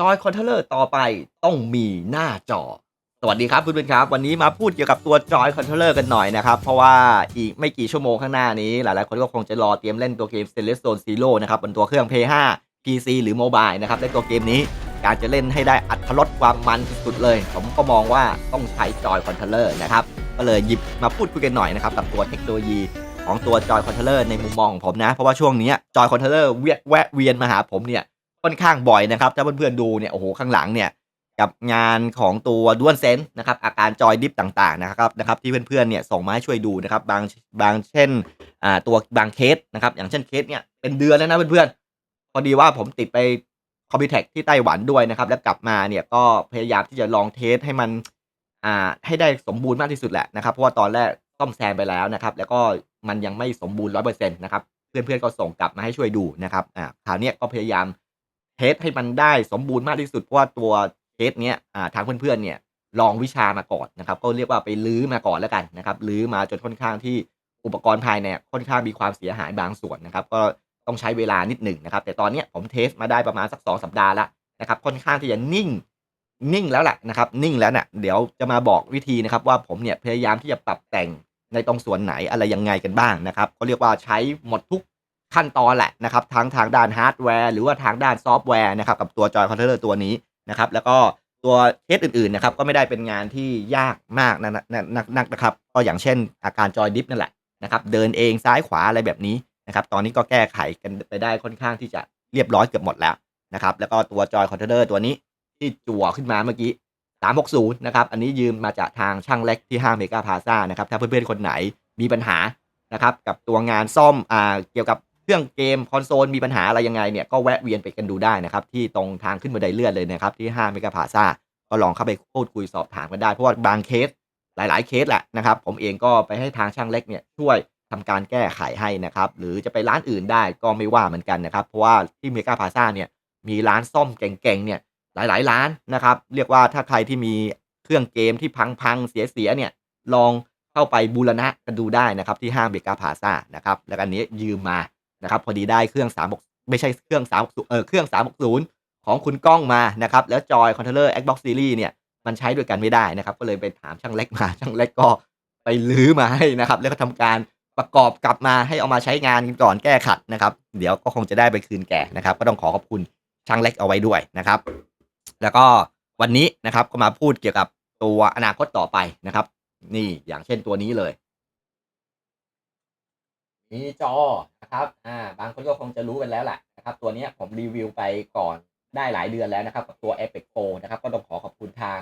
จอยคอนโทรลเลอร์ต่อไปต้องมีหน้าจอ สวัสดีครับคุณเพื่อนครับ วันนี้มาพูดเกี่ยวกับตัวจอยคอนโทรลเลอร์กันหน่อยนะครับ เพราะว่าอีกไม่กี่ชั่วโมงข้างหน้านี้ หลายๆคนก็คงจะรอเตรียมเล่นตัวเกม s t e l e s Zone Zero นะครับบนตัวเครื่อง Play 5 PC หรือโมบายนะครับในตัวเกมนี้การจะเล่นให้ได้อัตรสความมันสุดๆเลย ผมก็มองว่าต้องใช้จอยคอนโทรลเลอร์นะครับก็เลยหยิบมาพูดคุยกันหน่อยนะครับกับตัวเทคโนโลยีของตัวจอยคอนโทรลเลอร์ในมุมมองของผมนะ เพราะว่าช่วงนี้จอยคอนโทรลเลอร์เวียแวะเวียนมาหาผมเนี่ย ค่อนข้างบ่อยนะครับ ถ้าเพื่อนๆดูเนี่ยโอ้โหข้างหลังเนี่ยกับงานของตัวด้วนเซนนะครับอาการจอยดิฟต่างๆนะครับนะครับที่เพื่อนๆเนี่ยส่งมาให้ช่วยดูนะครับบางบางเช่นอ่าตัวบางเคสนะครับอย่างเช่นเคสเนี่ยเป็นเดือนแล้วนะเพื่อนๆพอดีว่าผมติดไปคอมพิวเทคที่ไต้หวันด้วยนะครับแล้วกลับมาเนี่ยก็พยายามที่จะลองเทสให้มันอ่าให้ได้สมบูรณ์มากที่สุดแหละนะครับเพราะว่าตอนแรกซ่อมแซมไปแล้วนะครับแล้วก็มันยังไม่สมบูรณ์ร้อยเปอร์เซ็นต์นะครับเพื่อนๆก็ส่งกลับมาให้ช่วยดูนะครับอ่าคราวเนี้ยก็พยายาม เทสให้มันได้สมบูรณ์มากที่สุดเพราะว่าตัวเทสเนี้ยอ่าทางเพื่อนๆเนี่ยลองวิชามาก่อนนะครับ ก็เรียกว่าไปลื้อมาก่อนแล้วกันนะครับลื้อมาจนค่อนข้างที่อุปกรณ์ภายในค่อนข้างมีความเสียหายบางส่วนนะครับ ก็ต้องใช้เวลานิดหนึ่งนะครับ แต่ตอนเนี้ยผมเทสมาได้ประมาณสักสองสัปดาห์ละนะครับ ค่อนข้างที่จะนิ่งนิ่งแล้วแหละนะครับ นิ่งแล้วเนี่ยเดี๋ยวจะมาบอกวิธีนะครับ ว่าผมเนี่ยพยายามที่จะปรับแต่งในตรงส่วนไหนอะไรยังไงกันบ้างนะครับก็เรียกว่าใช้หมดทุก ขั้นตอนแหละนะครับทั้งทางด้านฮาร์ดแวร์หรือว่าทางด้านซอฟต์แวร์นะครับกับตัวจอยคอนโทรลเลอร์ตัวนี้นะครับแล้วก็ตัวเคสอื่นๆนะครับก็ไม่ได้เป็นงานที่ยากมากนะนะนักนักนะครับก็อย่างเช่นอาการจอยดิฟนั่นแหละนะครับเดินเองซ้ายขวาอะไรแบบนี้นะครับตอนนี้ก็แก้ไขกันไปได้ค่อนข้างที่จะเรียบร้อยเกือบหมดแล้วนะครับแล้วก็ตัวจอยคอนโทรลเลอร์ตัวนี้ที่จั่วขึ้นมาเมื่อกี้ 360 นะครับ อันนี้ยืมมาจากทางช่างเล็กที่ห้างเมกาพาซ่านะครับ ถ้าเพื่อนๆ คนไหนมีปัญหานะครับ กับตัวงานซ่อมอ่าเกี่ยวกับ ครื่องเกมคอนโซลมีปัญหาอะไรยังไงเนี่ยก็แวะเวียนไปกันดูได้นะครับ ที่ตรงทางขึ้นบันไดเลื่อนเลยนะครับ ที่ห้างเมกาพาซาก็ลองเข้าไปพูดคุยสอบถามกันได้ เพราะว่าบางเคสหลายๆเคสแหละนะครับ ผมเองก็ไปให้ทางช่างเล็กเนี่ยช่วยทำการแก้ไขให้นะครับ หรือจะไปร้านอื่นได้ก็ไม่ว่าเหมือนกันนะครับ เพราะว่าที่เมกาพาซาเนี่ยมีร้านซ่อมเก่งๆเนี่ยหลายๆ ร้านนะครับ เรียกว่าถ้าใครที่มีเครื่องเกมที่พังๆเสียๆเนี่ยลองเข้าไปบูรณะกันดูได้นะครับที่ห้างเบกาพาซ่านะครับแล้วกันนี้ยืมมา นะครับพอดีได้เครื่อง 3 ไม่ใช่เครื่อง3เออเครื่อง 360 ของคุณก้องมานะครับแล้วจอยคอนโทรลเลอร์ Xbox Series เนี่ยมันใช้ด้วยกันไม่ได้นะครับ ก็เลยไปถามช่างเล็กมาช่างเล็กก็ไปลื้อมาให้นะครับ แล้วก็ทำการประกอบกลับมาให้เอามาใช้งานก่อนแก้ขัดนะครับ เดี๋ยวก็คงจะได้ไปคืนแก่นะครับ ก็ต้องขอขอบคุณช่างเล็กเอาไว้ด้วยนะครับ แล้วก็วันนี้นะครับก็มาพูดเกี่ยวกับตัวอนาคตต่อไปนะครับ นี่อย่างเช่นตัวนี้เลยมีจอ นะครับอ่าบางคนก็คงจะรู้กันแล้วแหละนะครับตัวนี้ผมรีวิวไปก่อนได้หลายเดือนแล้วนะครับ กับตัว Apex Pro นะครับ ก็ต้องขอขอบคุณทาง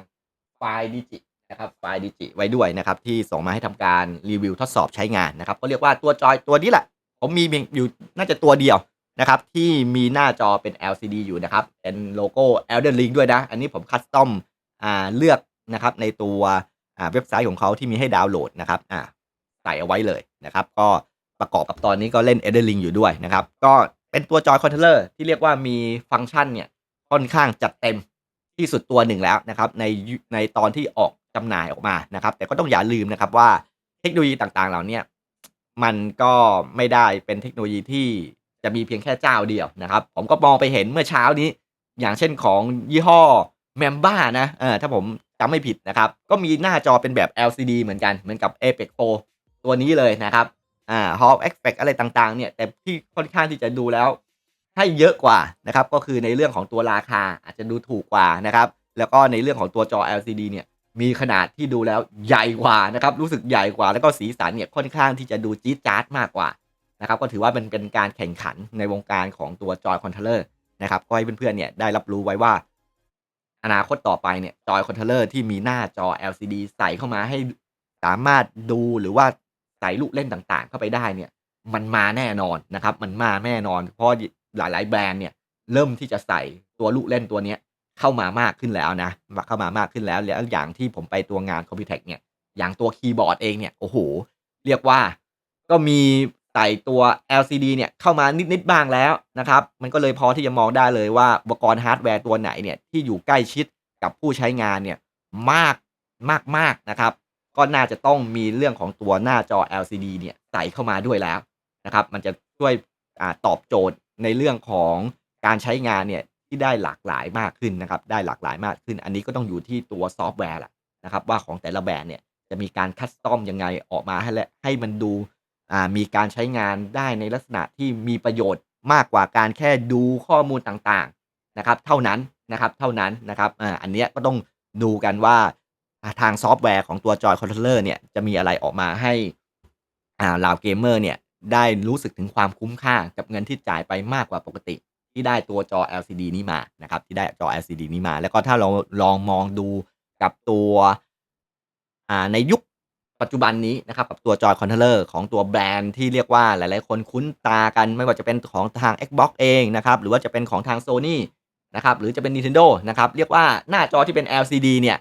ไฟดิจินะครับไฟดิจิไว้ด้วยนะครับ ที่ส่งมาให้ทำการรีวิวทดสอบใช้งานนะครับ ก็เรียกว่าตัวจอยตัวนี้แหละ ผมมีอยู่น่าจะตัวเดียวนะครับ ที่มีหน้าจอเป็น LCD อยู่นะครับ เป็นโลโก้ Elden Ring ด้วยนะ อันนี้ผมคัสตอมอ่าเลือกนะครับ ในตัวอ่าเว็บไซต์ของเขาที่มีให้ดาวน์โหลดนะครับอ่าใส่เอาไว้เลยนะครับ ก็ ประกอบกับตอนนี้ก็เล่น Elden Ring อยู่ด้วยนะครับ ก็เป็นตัวจอยคอนโทรลเลอร์ที่เรียกว่ามีฟังก์ชันเนี่ยค่อนข้างจัดเต็มที่สุดตัวหนึ่งแล้วนะครับในในตอนที่ออกจำหน่ายออกมานะครับ แต่ก็ต้องอย่าลืมนะครับว่าเทคโนโลยีต่างๆ เหล่านี้มันก็ไม่ได้เป็นเทคโนโลยีที่จะมีเพียงแค่เจ้าเดียวนะครับ ผมก็มองไปเห็นเมื่อเช้านี้ อย่างเช่นของยี่ห้อแมมบ้านะเออถ้าผมจำไม่ผิดนะครับ ก็มีหน้าจอเป็นแบบ LCD เหมือนกันเหมือนกับ Apex Pro ตัวนี้เลยนะครับ อ่า Hall Effect อะไรต่างๆ เนี่ย แต่ที่ค่อนข้างที่จะดูแล้วให้เยอะกว่านะครับ ก็คือในเรื่องของตัวราคาอาจจะดูถูกกว่านะครับ แล้วก็ในเรื่องของตัวจอ LCD เนี่ยมีขนาดที่ดูแล้วใหญ่กว่านะครับ รู้สึกใหญ่กว่า แล้วก็สีสันเนี่ยค่อนข้างที่จะดูจี๊ดจ๊าดมากกว่านะครับ ก็ถือว่าเป็นเป็นการแข่งขันในวงการของตัวจอยคอนโทรลเลอร์นะครับ ก็ให้เพื่อนๆเนี่ยได้รับรู้ไว้ว่า อนาคตต่อไปเนี่ยจอยคอนโทรลเลอร์ที่มีหน้าจอ LCD ใส่เข้ามาให้สามารถดูหรือว่า ใส่ลูกเล่นต่างๆ เข้าไปได้เนี่ยมันมาแน่นอนนะครับ มันมาแน่นอน เพราะหลายๆ แบรนด์เนี่ยเริ่มที่จะใส่ตัวลูกเล่นตัวเนี้ยเข้ามามากขึ้นแล้วนะเข้ามามากขึ้นแล้วแล้วอย่างที่ผมไปตัวงานคอมพิวเทคเนี่ยอย่างตัวคีย์บอร์ดเองเนี่ยโอ้โหเรียกว่าก็มีใส่ตัว LCD เนี่ยเข้ามานิดๆบ้างแล้วนะครับ มันก็เลยพอที่จะมองได้เลยว่าอุปกรณ์ฮาร์ดแวร์ตัวไหนเนี่ยที่อยู่ใกล้ชิดกับผู้ใช้งานเนี่ยมากมากมากนะครับ ก็น่าจะต้องมีเรื่องของตัวหน้าจอ LCD เนี่ยใส่เข้ามาด้วยแล้วนะครับ มันจะช่วยอตอบโจทย์ในเรื่องของการใช้งานเนี่ยที่ได้หลากหลายมากขึ้นนะครับ ได้หลากหลายมากขึ้น อันนี้ก็ต้องอยู่ที่ตัวซอฟต์แวร์แหละนะครับ ว่าของแต่ละแบรนด์เนี่ยจะมีการคัสตอมยังไงออกมาให้และให้มันดูมีการใช้งานได้ในลักษณะที่มีประโยชน์มากกว่าการแค่ดูข้อมูลต่างๆนะครับ เท่านั้นนะครับ เท่านั้นนะครับอ,อันนี้ก็ต้องดูกันว่า ทางซอฟต์แวร์ของตัวจอยคอนโทรลเลอร์เนี่ยจะมีอะไรออกมาให้อ่าเหล่าเกมเมอร์เนี่ยได้รู้สึกถึงความคุ้มค่ากับเงินที่จ่ายไปมากกว่าปกติ ที่ได้ตัวจอ LCD นี้มานะครับ ที่ได้จอ LCD นี้มา แล้วก็ถ้าเราลองมองดูกับตัวอ่าในยุคปัจจุบันนี้นะครับกับตัวจอยคอนโทรลเลอร์ของตัวแบรนด์ที่เรียกว่าหลาย ๆ คนคุ้นตากันไม่ว่าจะเป็นของทาง Xbox เองนะครับ หรือว่าจะเป็นของทาง Sony นะครับหรือจะเป็น Nintendo นะครับ เรียกว่าหน้าจอที่เป็น LCD เนี่ย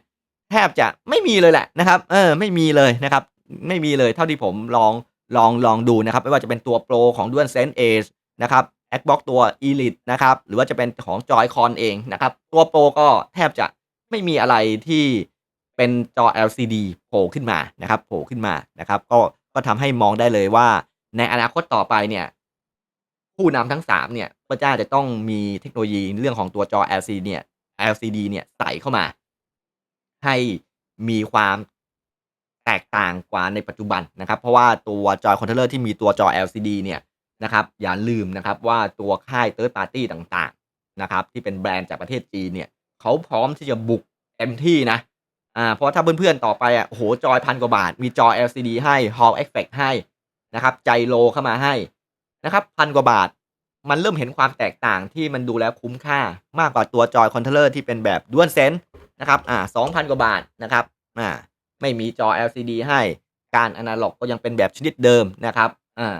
แทบจะไม่มีเลยแหละนะครับเออไม่มีเลยนะครับไม่มีเลยเท่าที่ผมลองลองลองดูนะครับไม่ว่าจะเป็นตัว Pro ของ DualSense Edge นะครับ Xbox ตัว Elite นะครับหรือว่าจะเป็นของ Joy-Con เองนะครับตัว Pro ก็แทบจะไม่มีอะไรที่เป็นจอ LCD โผล่ขึ้นมานะครับโผล่ขึ้นมานะครับก็ก็ทำให้มองได้เลยว่าในอนาคตต่อไปเนี่ยผู้นำทั้ง 3 เนี่ยก็จะจะต้องมีเทคโนโลยีเรื่องของตัวจอ LCD เนี่ย LCD เนี่ยใส่เข้ามา ให้มีความแตกต่างกว่าในปัจจุบันนะครับ เพราะว่าตัวจอยคอนโทรลเลอร์ที่มีตัวจอ LCD เนี่ยนะครับอย่าลืมนะครับว่าตัวค่าย Third Party ต่างๆนะครับที่เป็นแบรนด์จากประเทศจีนเนี่ยเขาพร้อมที่จะบุกเต็มที่นะอ่าเพราะถ้าเพื่อนๆต่อไปอะโหจอยพันกว่าบาท มีจอ LCD ให้ Hall Effect ให้นะครับไจโลเข้ามาให้นะครับพันกว่าบาท มันเริ่มเห็นความแตกต่างที่มันดูแล้วคุ้มค่ามากกว่าตัวจอยคอนโทรลเลอร์ที่เป็นแบบด้วนเซนนะครับอ่าสองพันกว่าบาทนะครับอ่าไม่มีจอ LCD ให้การอนาล็อกก็ยังเป็นแบบชนิดเดิมนะครับอ่า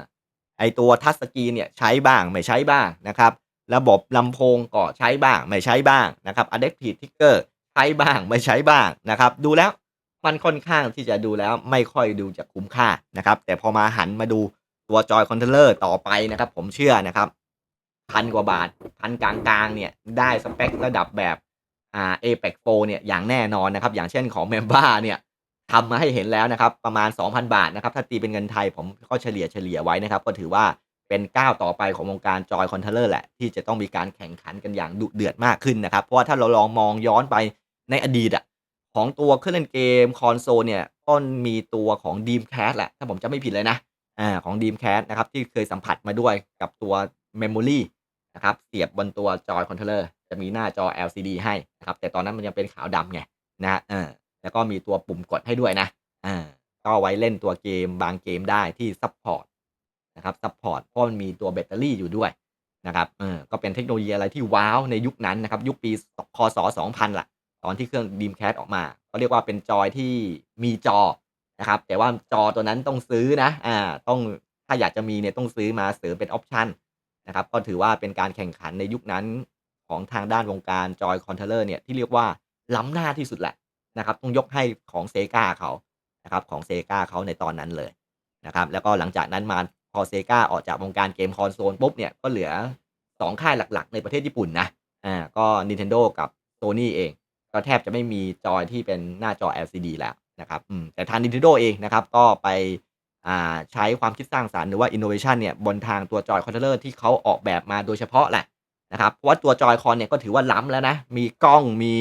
ไอตัวทัชสกรีนเนี่ยใช้บ้างไม่ใช้บ้างนะครับ ระบบลำโพงก็ใช้บ้างไม่ใช้บ้างนะครับ Adaptive Trigger ใช้บ้างไม่ใช้บ้างนะครับ ดูแล้วมันค่อนข้างที่จะดูแล้วไม่ค่อยดูจะคุ้มค่านะครับ แต่พอมาหันมาดูตัวจอยคอนโทรลเลอร์ต่อไปนะครับ ผมเชื่อนะครับ พันกว่าบาทพันกลางๆเนี่ยได้สเปคระดับแบบอ่า Apex Pro เนี่ยอย่างแน่นอนนะครับ อย่างเช่นของ m e m b a เนี่ยทำมาให้เห็นแล้วนะครับ ประมาณ 2,000 บาทนะครับ ถ้าตีเป็นเงินไทยผมก็เฉลี่ยเฉลี่ยไว้นะครับ ก็ถือว่าเป็นก้าวต่อไปของวงการจอยคอนโทรลเลอร์แหละ ที่จะต้องมีการแข่งขันกันอย่างดุเดือดมากขึ้นนะครับ เพราะว่าถ้าเราลองมองย้อนไปในอดีตอะของตัวเครื่องเล่นเกมคอนโซลเนี่ยก็มีตัวของ Dreamcast แหละ ถ้าผมจะไม่ผิดเลยนะอ่าของ Dreamcast นะครับ ที่เคยสัมผัสมาด้วยกับตัว Memory นะครับเสียบบนตัวจอยคอนโทรลเลอร์จะมีหน้าจอ LCD ให้นะครับแต่ตอนนั้นมันยังเป็นขาวดำไงนะเออแล้วก็มีตัวปุ่มกดให้ด้วยนะอ่าก็ไว้เล่นตัวเกมบางเกมได้ที่ซัพพอร์ตนะครับซัพพอร์ตเพราะมันมีตัวแบตเตอรี่อยู่ด้วยนะครับเออก็เป็นเทคโนโลยีอะไรที่ว้าวในยุคนั้นนะครับ ยุคปีคศ2000ล่ะ ตอนที่เครื่อง Dreamcast ออกมาเขาเรียกว่าเป็นจอยที่มีจอนะครับแต่ว่าจอตัวนั้นต้องซื้อนะอ่าต้องถ้าอยากจะมีเนี่ยต้องซื้อมาเสริมเป็นออปชัน นะครับก็ถือว่าเป็นการแข่งขันในยุคนั้นของทางด้านวงการจอยคอนโทลเลอร์เนี่ยที่เรียกว่าล้ำหน้าที่สุดแหละนะครับต้องยกให้ของเซกาเขานะครับของเซกาเขาในตอนนั้นเลยนะครับแล้วก็หลังจากนั้นมาพอเซกาออกจากวงการเกมคอนโซลปุ๊บเนี่ยก็เหลือ 2 ค่ายหลักๆ ในประเทศญี่ปุ่นนะอ่าก็ Nintendo กับ Sony เอง ก็แทบจะไม่มีจอยที่เป็นหน้าจอ LCD แล้วนะครับอืมแต่ทาง Nintendo เองนะครับก็ไป อ่า ใช้ความคิดสร้างสารรค์หรือว่า innovation เนี่ย บนทางตัวจอยคอนโทรลเลอร์ที่เขาออกแบบมาโดยเฉพาะแหละนะครับ เพราะว่าตัวจอยคอนเนี่ยก็ถือว่าล้ำแล้วนะ มีกล้อง มี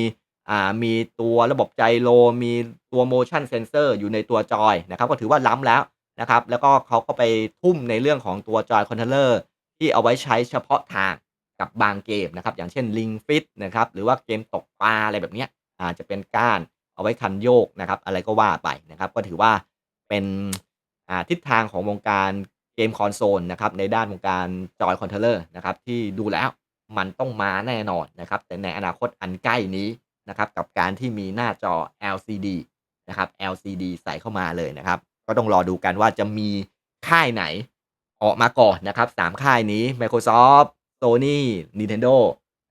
อ่า มีตัวระบบไจโร มีตัว motion sensor อยู่ในตัวจอยนะครับ ก็ถือว่าล้ำแล้วนะครับ แล้วก็เขาก็ไปทุ่มในเรื่องของตัวจอยคอนโทรลเลอร์ที่เอาไว้ใช้เฉพาะทางกับบางเกมนะครับ อย่างเช่น Ring Fit นะครับ หรือว่าเกมตกปลาอะไรแบบนี้อาจจะเป็นก้านเอาไว้คันโยกนะครับ อะไรก็ว่าไปนะครับ ก็ถือว่าเป็น ทิศทางของวงการเกมคอนโซลนะครับในด้านวงการจอยคอนโทรลเลอร์นะครับที่ดูแล้วมันต้องมาแน่นอนนะครับแต่ในอนาคตอันใกล้นี้นะครับกับการที่มีหน้าจอ LCD นะครับ LCD ใส่เข้ามาเลยนะครับ ก็ต้องรอดูกันว่าจะมีค่ายไหนออกมาก่อนนะครับสามค่ายนี้ Microsoft Sony Nintendo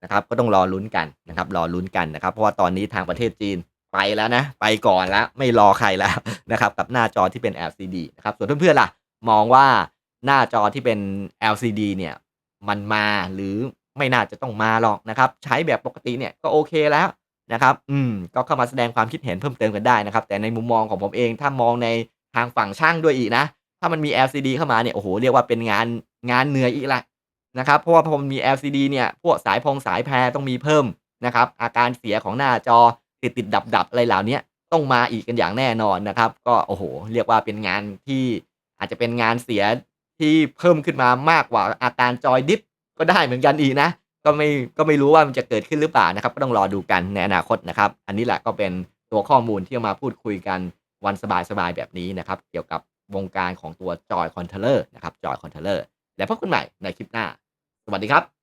นะครับก็ต้องรอลุ้นกันนะครับรอลุ้นกันนะครับ เพราะว่าตอนนี้ทางประเทศจีน ไปแล้วนะ ไปก่อนแล้วไม่รอใครแล้วนะครับ กับหน้าจอที่เป็น LCD นะครับ ส่วนเพื่อนๆล่ะ มองว่าหน้าจอที่เป็น LCD เนี่ย มันมาหรือไม่น่าจะต้องมาหรอกนะครับ ใช้แบบปกติเนี่ยก็โอเคแล้วนะครับ อืม ก็เข้ามาแสดงความคิดเห็นเพิ่มเติมกันได้นะครับ แต่ในมุมมองของผมเอง ถ้ามองในทางฝั่งช่างด้วยอีกนะ ถ้ามันมี LCD เข้ามาเนี่ย โอ้โห เรียกว่าเป็นงานงานเหนื่อยอีกละนะครับ เพราะว่าพอมันมี LCD เนี่ย พวกสายพงสายแพรต้องมีเพิ่มนะครับ อาการเสียของหน้าจอ ติดติดดับดับอะไรเหล่านี้ต้องมาอีกกันอย่างแน่นอนนะครับ ก็โอ้โห เรียกว่าเป็นงานที่อาจจะเป็นงานเสียที่เพิ่มขึ้นมามากกว่าอาการจอยดิฟก็ได้เหมือนกันอีกนะก็ไม่ก็ไม่รู้ว่ามันจะเกิดขึ้นหรือเปล่านะครับ ก็ต้องรอดูกันในอนาคตนะครับ อันนี้แหละก็เป็นตัวข้อมูลที่มาพูดคุยกันวันสบายๆแบบนี้นะครับ เกี่ยวกับวงการของตัวจอยคอนเทเลอร์นะครับจอยคอนเทเลอร์แล้วพบกันใหม่ในคลิปหน้า สวัสดีครับ